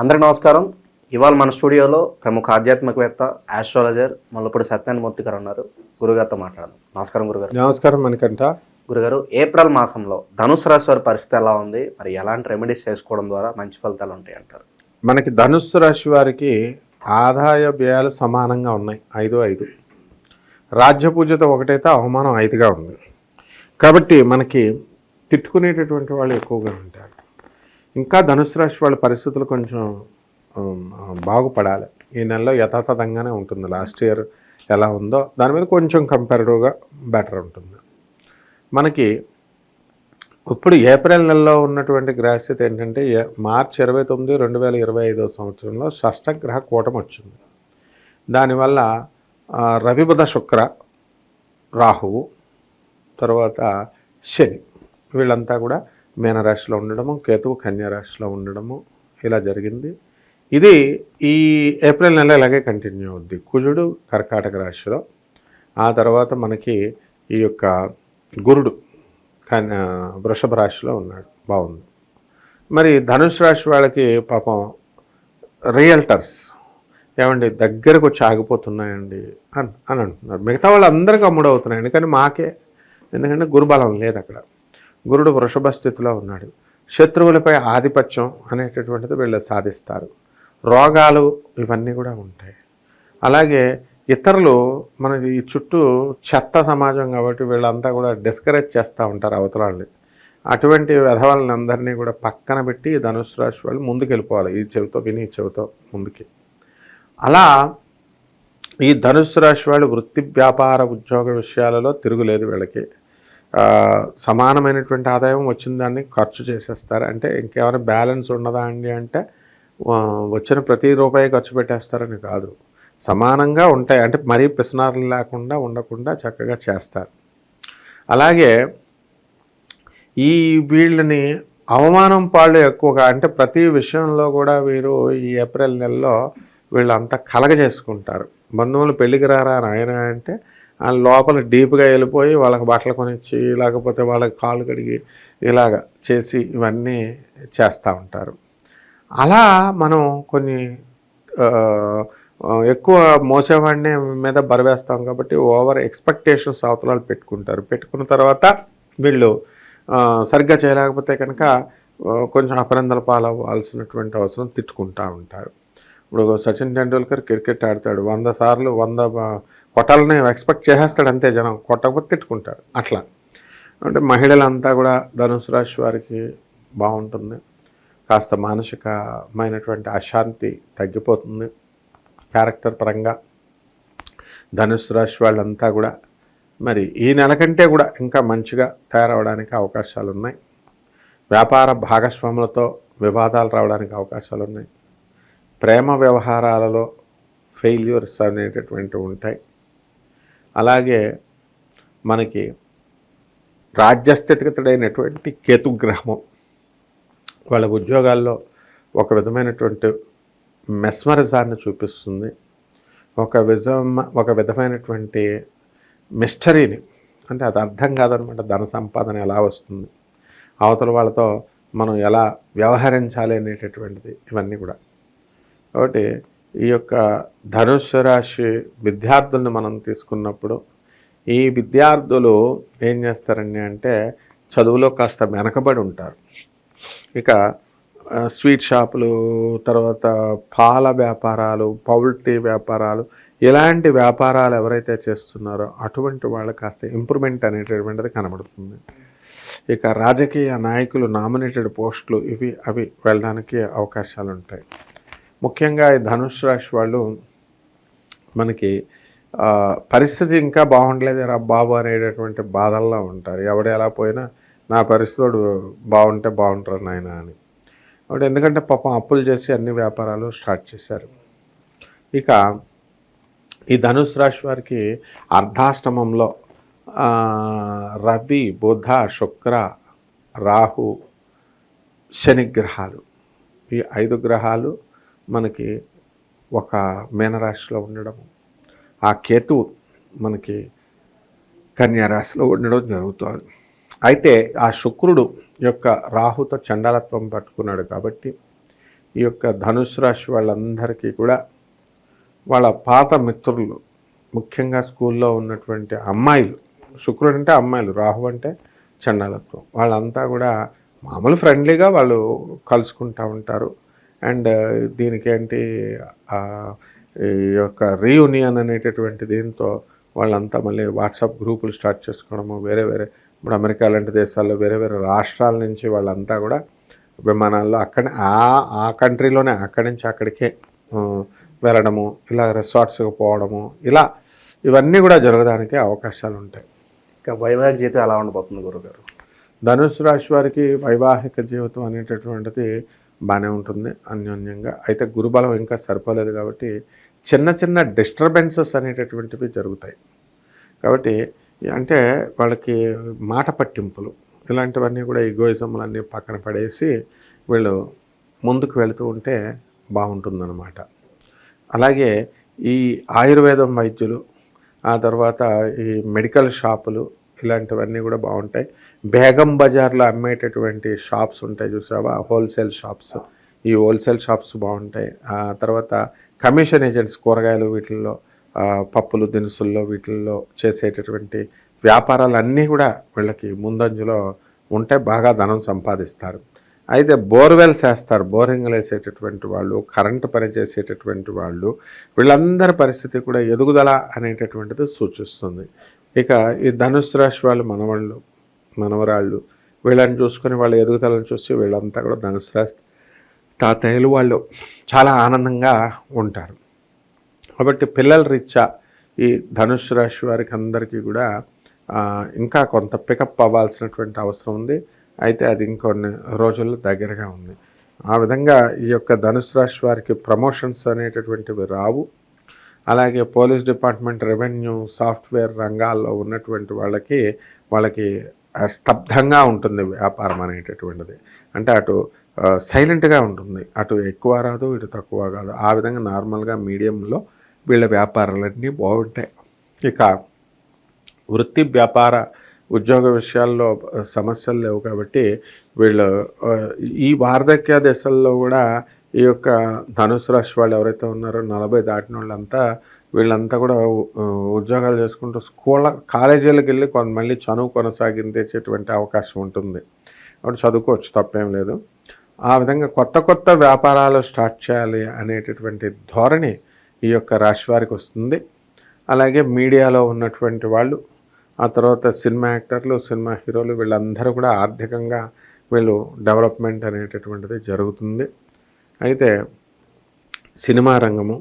అందరికి నమస్కారం. ఇవాళ మన స్టూడియోలో ప్రముఖ ఆధ్యాత్మికవేత్త ఆస్ట్రాలజర్ ముల్లపూడి సత్యనారాయణ గారు ఉన్నారు. గురుగారితో మాట్లాడదాం. నమస్కారం గురుగారు. నమస్కారం మనకంట గురుగారు ఏప్రిల్ మాసంలో ధనుసు రాశి వారి పరిస్థితి ఎలా ఉంది? మరి ఎలాంటి రెమెడీస్ చేసుకోవడం ద్వారా మంచి ఫలితాలు ఉంటాయి అంటారు? మనకి ధనుస్సు రాశి వారికి ఆదాయ వ్యయాలు సమానంగా ఉన్నాయి. ఐదు ఐదు. రాజ్య పూజతో ఒకటైతే అవమానం ఐదుగా ఉంది. కాబట్టి మనకి తిట్టుకునేటటువంటి వాళ్ళు ఎక్కువగా ఉంటారు. ఇంకా ధనుసు రాశి వాళ్ళ పరిస్థితులు కొంచెం బాగుపడాలి. ఈ నెలలో యథాతథంగానే ఉంటుంది. లాస్ట్ ఇయర్ ఎలా ఉందో దాని మీద కొంచెం కంపారిటివ్గా బెటర్ ఉంటుంది. మనకి ఇప్పుడు ఏప్రిల్ నెలలో ఉన్నటువంటి గ్రహస్థితి ఏంటంటే మార్చ్ ఇరవై తొమ్మిది రెండు వేల ఇరవై ఐదో సంవత్సరంలో షష్టగ్రహ కూటం వచ్చింది. దానివల్ల ఆ, రవి బుధ శుక్ర రాహువు తర్వాత శని వీళ్ళంతా కూడా మీనరాశిలో ఉండడము కేతువు కన్యారాశిలో ఉండడము ఇలా జరిగింది. ఇది ఈ ఏప్రిల్ నెల ఇలాగే కంటిన్యూ అవుద్ది. కుజుడు కర్కాటక రాశిలో. ఆ తర్వాత మనకి ఈ యొక్క గురుడు కన్ వృషభ రాశిలో ఉన్నాడు. బాగుంది. మరి ధనుష్ రాశి వాళ్ళకి పాపం రియల్టర్స్ ఏమండి దగ్గరకు వచ్చి ఆగిపోతున్నాయండి అని అని అంటున్నారు. మిగతా వాళ్ళందరికీ అమ్ముడు అమ్ముడవుతున్నాయండి కానీ మాకే ఎందుకంటే గురుబలం లేదు అక్కడ. గురుడు వృషభ స్థితిలో ఉన్నాడు. శత్రువులపై ఆధిపత్యం అనేటటువంటిది వీళ్ళు సాధిస్తారు. రోగాలు ఇవన్నీ కూడా ఉంటాయి. అలాగే ఇతరులు మనకి ఈ చుట్టూ చెత్త సమాజం కాబట్టి వీళ్ళంతా కూడా డిస్కరేజ్ చేస్తూ ఉంటారు అవతలాన్ని అటువంటి విధవాళ్ళని అందరినీ కూడా పక్కన పెట్టి ఈ ధనుసు రాశి వాళ్ళు ముందుకు వెళ్ళిపోవాలి ఈ చెవితో విని ఈ చెవితో ముందుకి. అలా ఈ ధనుసు రాశి వాళ్ళు వృత్తి వ్యాపార ఉద్యోగ విషయాలలో తిరుగులేదు వీళ్ళకి. సమానమైనటువంటి ఆదాయం వచ్చిన దాన్ని ఖర్చు చేసేస్తారు. అంటే ఇంకేమైనా బ్యాలెన్స్ ఉన్నదా అండి అంటే వచ్చిన ప్రతి రూపాయి ఖర్చు పెట్టేస్తారని కాదు. సమానంగా ఉంటాయి. అంటే మరీ పిసనారులు లేకుండా ఉండకుండా చక్కగా చేస్తారు. అలాగే ఈ వీళ్ళని అవమానం పాళ్ళు ఎక్కువగా అంటే ప్రతి విషయంలో కూడా వీరు ఈ ఏప్రిల్ నెలలో వీళ్ళంతా కలగజేసుకుంటారు. బంధువులు పెళ్ళికి రారా నాయన అంటే లోపల డీప్గా వెళ్ళిపోయి వాళ్ళకి బట్టలు కొనిచ్చి లేకపోతే వాళ్ళకి కాళ్ళు కడిగి ఇలాగ చేసి ఇవన్నీ చేస్తూ ఉంటారు. అలా మనం కొన్ని ఎక్కువ మోసేవాడిని మీద బరవేస్తాం కాబట్టి ఓవర్ ఎక్స్పెక్టేషన్స్ అవతలాలు పెట్టుకుంటారు. పెట్టుకున్న తర్వాత వీళ్ళు సరిగ్గా చేయలేకపోతే కనుక కొంచెం అపరందల పాలవ్వాల్సినటువంటి అవసరం తిట్టుకుంటూ ఉంటారు. ఇప్పుడు సచిన్ టెండూల్కర్ క్రికెట్ ఆడతాడు. వంద సార్లు వంద కొట్టాలని ఎక్స్పెక్ట్ చేసేస్తాడు అంతే జనం. కొట్టకపోతే తిట్టుకుంటాడు అట్లా. అంటే మహిళలంతా కూడా ధనుసు రాశి వారికి బాగుంటుంది. కాస్త మానసికమైనటువంటి అశాంతి తగ్గిపోతుంది. క్యారెక్టర్ పరంగా ధనుసు రాశి వాళ్ళంతా కూడా మరి ఈ నెల కంటే కూడా ఇంకా మంచిగా తయారవడానికి అవకాశాలు ఉన్నాయి వ్యాపార భాగస్వాములతో వివాదాలు రావడానికి అవకాశాలు ఉన్నాయి ప్రేమ వ్యవహారాలలో ఫెయిల్యూర్స్ అనేటటువంటివి ఉంటాయి. అలాగే మనకి రాజ్యస్థితిగతుడైనటువంటి కేతుగ్రహము వాళ్ళ ఉద్యోగాల్లో ఒక విధమైనటువంటి మెస్మరిజాన్ని చూపిస్తుంది. ఒక విధమ ఒక విధమైనటువంటి మిస్టరీని అంటే అది అర్థం కాదనమాట ధన సంపాదన ఎలా వస్తుంది అవతల వాళ్ళతో మనం ఎలా వ్యవహరించాలి అనేటటువంటిది ఇవన్నీ కూడా. కాబట్టి ఈ యొక్క ధనుస్సు రాశి విద్యార్థుల్ని మనం తీసుకున్నప్పుడు ఈ విద్యార్థులు ఏం చేస్తారండి అంటే చదువులో కాస్త వెనకబడి ఉంటారు. ఇక స్వీట్ షాపులు తర్వాత పాల వ్యాపారాలు పౌల్ట్రీ వ్యాపారాలు ఇలాంటి వ్యాపారాలు ఎవరైతే చేస్తున్నారో అటువంటి వాళ్ళు కాస్త ఇంప్రూవ్మెంట్ అనేటటువంటిది కనబడుతుంది. ఇక రాజకీయ నాయకులు నామినేటెడ్ పోస్టులు ఇవి అవి వెళ్ళడానికి అవకాశాలు ఉంటాయి ముఖ్యంగా ఈ ధనుష్ రాశి వాళ్ళు మనకి పరిస్థితి ఇంకా బాగుండలేదు రా బాబు అనేటటువంటి బాధల్లో ఉంటారు. ఎవడు ఎలా పోయినా నా పరిస్థితుడు బాగుంటే బాగుంటారు నాయన అని. కాబట్టి ఎందుకంటే పాపం అప్పులు చేసి అన్ని వ్యాపారాలు స్టార్ట్ చేశారు. ఇక ఈ ధనుసు రాశి వారికి అర్ధాష్టమంలో రవి బుధ శుక్ర రాహు శని గ్రహాలు. ఈ ఐదు గ్రహాలు మనకి ఒక మీనరాశిలో ఉండడము ఆ కేతు మనకి కన్యారాశిలో ఉండడం జరుగుతుంది. అయితే ఆ శుక్రుడు యొక్క రాహుతో చండాలత్వం పట్టుకున్నాడు కాబట్టి ఈ యొక్క ధనుసు రాశి వాళ్ళందరికీ కూడా వాళ్ళ పాత మిత్రులు ముఖ్యంగా స్కూల్లో ఉన్నటువంటి అమ్మాయిలు శుక్రుడు అంటే అమ్మాయిలు రాహు అంటే చండాలత్వం. వాళ్ళంతా కూడా మామూలు ఫ్రెండ్లీగా వాళ్ళు కలుసుకుంటూ ఉంటారు. అండ్ దీనికి ఏంటి ఆ, ఈ యొక్క రీయూనియన్ అనేటటువంటి దీంతో వాళ్ళంతా మళ్ళీ వాట్సాప్ గ్రూపులు స్టార్ట్ చేసుకోవడము వేరే వేరే ఇప్పుడు అమెరికా లాంటి దేశాల్లో వేరే వేరే రాష్ట్రాల నుంచి వాళ్ళంతా కూడా విమానాల్లో అక్కడ ఆ ఆ కంట్రీలోనే అక్కడి నుంచి అక్కడికే వెళ్ళడము ఇలా రిసార్ట్స్కి పోవడము ఇలా ఇవన్నీ కూడా జరగడానికి అవకాశాలు ఉంటాయి. ఇక వైవాహిక జీవితం ఎలా ఉండబోతుంది గురుగారు? ధనుసు రాశి వారికి వైవాహిక జీవితం అనేటటువంటిది బాగానే ఉంటుంది అన్యోన్యంగా. అయితే గురుబలం ఇంకా సరిపోలేదు కాబట్టి చిన్న చిన్న డిస్టర్బెన్సెస్ అనేటటువంటివి జరుగుతాయి. కాబట్టి అంటే వాళ్ళకి మాట పట్టింపులు ఇలాంటివన్నీ కూడా ఈగోయిజంలన్నీ పక్కన పడేసి వీళ్ళు ముందుకు వెళుతూ ఉంటే బాగుంటుందన్నమాట. అలాగే ఈ ఆయుర్వేదం వైద్యులు ఆ తర్వాత ఈ మెడికల్ షాపులు ఇలాంటివన్నీ కూడా బాగుంటాయి. బేగం బజార్లో అమ్మేటటువంటి షాప్స్ ఉంటాయి చూసావా? Wholesale shops. ఈ హోల్సేల్ షాప్స్ బాగుంటాయి. ఆ తర్వాత కమిషన్ ఏజెంట్స్ కూరగాయలు వీటిల్లో పప్పులు దినుసుల్లో వీటిల్లో చేసేటటువంటి వ్యాపారాలన్నీ కూడా వీళ్ళకి ముందంజలో ఉంటే బాగా ధనం సంపాదిస్తారు. అయితే బోర్వెల్స్ వేస్తారు బోరింగ్లు వేసేటటువంటి వాళ్ళు కరెంటు పని చేసేటటువంటి వాళ్ళు వీళ్ళందరి పరిస్థితి కూడా ఎదుగుదల అనేటటువంటిది సూచిస్తుంది. ఇక ఈ ధనుసు రాశి వాళ్ళు మనవాళ్ళు మనవరాళ్ళు వీళ్ళని చూసుకొని వాళ్ళ ఎదుగుదలను చూసి వీళ్ళంతా కూడా ధనుసు రాశి తాతయ్యలు వాళ్ళు చాలా ఆనందంగా ఉంటారు. కాబట్టి పిల్లల రీత్యా ఈ ధనుసు రాశి వారికి అందరికీ కూడా ఇంకా కొంత పికప్ అవ్వాల్సినటువంటి అవసరం ఉంది. అయితే అది ఇంకొన్ని రోజుల్లో దగ్గరగా ఉంది. ఆ విధంగా ఈ యొక్క ధనుసు రాశి వారికి ప్రమోషన్స్ అనేటటువంటివి రావు. అలాగే పోలీస్ డిపార్ట్మెంట్ రెవెన్యూ సాఫ్ట్వేర్ రంగాల్లో ఉన్నటువంటి వాళ్ళకి వాళ్ళకి స్తబ్దంగా ఉంటుంది వ్యాపారం అనేటటువంటిది. అంటే అటు సైలెంట్గా ఉంటుంది. అటు ఎక్కువ రాదు ఇటు తక్కువ కాదు. ఆ విధంగా నార్మల్గా మీడియంలో వీళ్ళ వ్యాపారాలన్నీ బాగుంటాయి. ఇక వృత్తి వ్యాపార ఉద్యోగ విషయాల్లో సమస్యలు లేవు కాబట్టి వీళ్ళు ఈ వార్ధక్య దశల్లో కూడా ఈ యొక్క ధనుసు రాశి వాళ్ళు ఎవరైతే ఉన్నారో నలభై దాటిన వాళ్ళంతా వీళ్ళంతా కూడా ఉద్యోగాలు చేసుకుంటూ స్కూళ్ళ కాలేజీలకు వెళ్ళి కొంత మళ్ళీ చదువు కొనసాగించేటువంటి అవకాశం ఉంటుంది. కాబట్టి చదువుకోవచ్చు తప్పేం లేదు. ఆ విధంగా కొత్త కొత్త వ్యాపారాలు స్టార్ట్ చేయాలి అనేటటువంటి ధోరణి ఈ యొక్క రాశి వారికి వస్తుంది. అలాగే మీడియాలో ఉన్నటువంటి వాళ్ళు ఆ తర్వాత సినిమా యాక్టర్లు సినిమా హీరోలు వీళ్ళందరూ కూడా ఆర్థికంగా వీళ్ళు డెవలప్మెంట్ అనేటటువంటిది జరుగుతుంది. అయితే సినిమా రంగము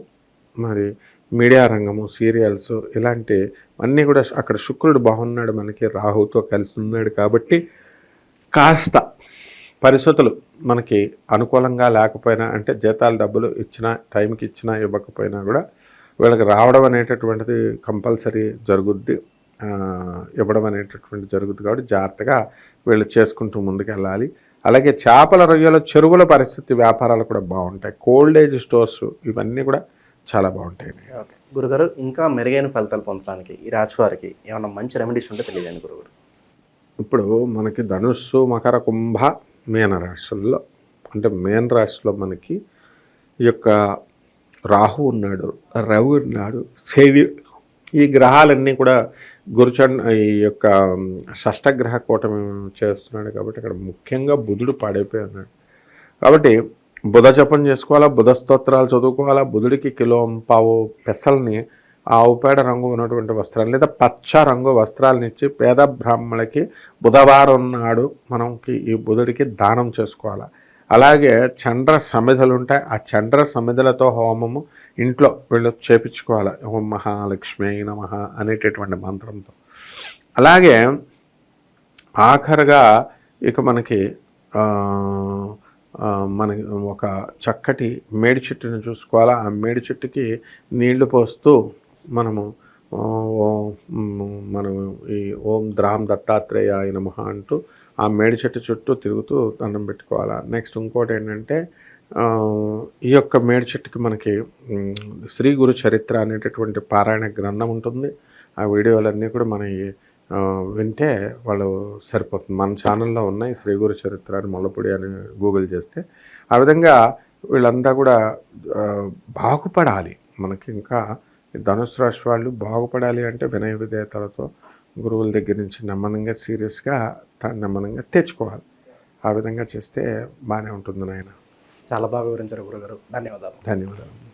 మరి మీడియా రంగము సీరియల్స్ ఇలాంటి అన్నీ కూడా అక్కడ శుక్రుడు బాగున్నాడు మనకి రాహుతో కలిసి ఉన్నాడు కాబట్టి కాస్త పరిస్థితులు మనకి అనుకూలంగా లేకపోయినా అంటే జీతాలు డబ్బులు ఇచ్చినా టైంకి ఇచ్చినా ఇవ్వకపోయినా కూడా వీళ్ళకి రావడం అనేటటువంటిది కంపల్సరీ జరుగుద్ది. ఇవ్వడం అనేటటువంటి జరుగుద్ది కాబట్టి జాగ్రత్తగా వీళ్ళు చేసుకుంటూ ముందుకెళ్ళాలి. అలాగే చేపల రొయ్యల చెరువుల పరిస్థితి వ్యాపారాలు కూడా బాగుంటాయి. కోల్డ్ ఏజ్ స్టోర్స్ ఇవన్నీ కూడా చాలా బాగుంటాయి. ఓకే. గురుగారు ఇంకా మెరుగైన ఫలితాలు పొందడానికి ఈ రాశి వారికి ఏమైనా మంచి రెమెడీస్ ఉంటే తెలియజేయండి గురుగారు. ఇప్పుడు మనకి ధనుస్సు మకర కుంభ మీన రాశుల్లో అంటే మీన రాశిలో మనకి ఈ యొక్క రాహు ఉన్నాడు రవి ఉన్నాడు శని ఈ గ్రహాలన్నీ కూడా గురుచండ్ ఈ యొక్క షష్టగ్రహ కూటమి చేస్తున్నాడు కాబట్టి ఇక్కడ ముఖ్యంగా బుధుడు పాడైపోయి ఉన్నాడు. కాబట్టి బుధ జపం చేసుకోవాలా బుధ స్తోత్రాలు చదువుకోవాలా బుధుడికి కిలో పావు పెసల్ని ఆవుపేడ రంగు ఉన్నటువంటి వస్త్రాలు లేదా పచ్చ రంగు వస్త్రాలను ఇచ్చి పేద బ్రాహ్మణులకి బుధవారం నాడు మనకి ఈ బుధుడికి దానం చేసుకోవాలి. అలాగే చండ్ర సమిధలు ఉంటాయి ఆ చండ్ర సమిధలతో హోమము ఇంట్లో వీళ్ళు చేపించుకోవాలి. ఓం మహాలక్ష్మి నమ అనేటటువంటి మంత్రంతో. అలాగే ఆఖరుగా ఇక మనకి మన ఒక చక్కటి మేడి చెట్టుని చూసుకోవాలా? ఆ మేడి చెట్టుకి నీళ్ళు పోస్తూ మనము ఓ- మనం ఈ ఓం ద్రామ్ దత్తాత్రేయ నమః అంటూ ఆ మేడి చెట్టు చుట్టూ తిరుగుతూ దండం పెట్టుకోవాలా? నెక్స్ట్ ఇంకోటి ఏంటంటే ఈ యొక్క మేడ్చెట్టుకి మనకి శ్రీ గురు చరిత్ర అనేటటువంటి పారాయణ గ్రంథం ఉంటుంది. ఆ వీడియోలన్నీ కూడా మన వింటే వాళ్ళు సరిపోతుంది. మన ఛానల్లో ఉన్నాయి శ్రీ గురు చరిత్ర అని మొల్లపొడి అని గూగుల్ చేస్తే. ఆ విధంగా వీళ్ళంతా కూడా బాగుపడాలి. మనకి ఇంకా ధనుసు రాశి వాళ్ళు బాగుపడాలి అంటే వినయ విధేయతలతో గురువుల దగ్గర నుంచి నెమ్మదిగా సీరియస్గా నెమ్మదిగా తెచ్చుకోవాలి. ఆ విధంగా చేస్తే బాగానే ఉంటుంది నాయన. చాలా బాగా వివరించారు గురుగారు. ధన్యవాదాలు. ధన్యవాదాలు.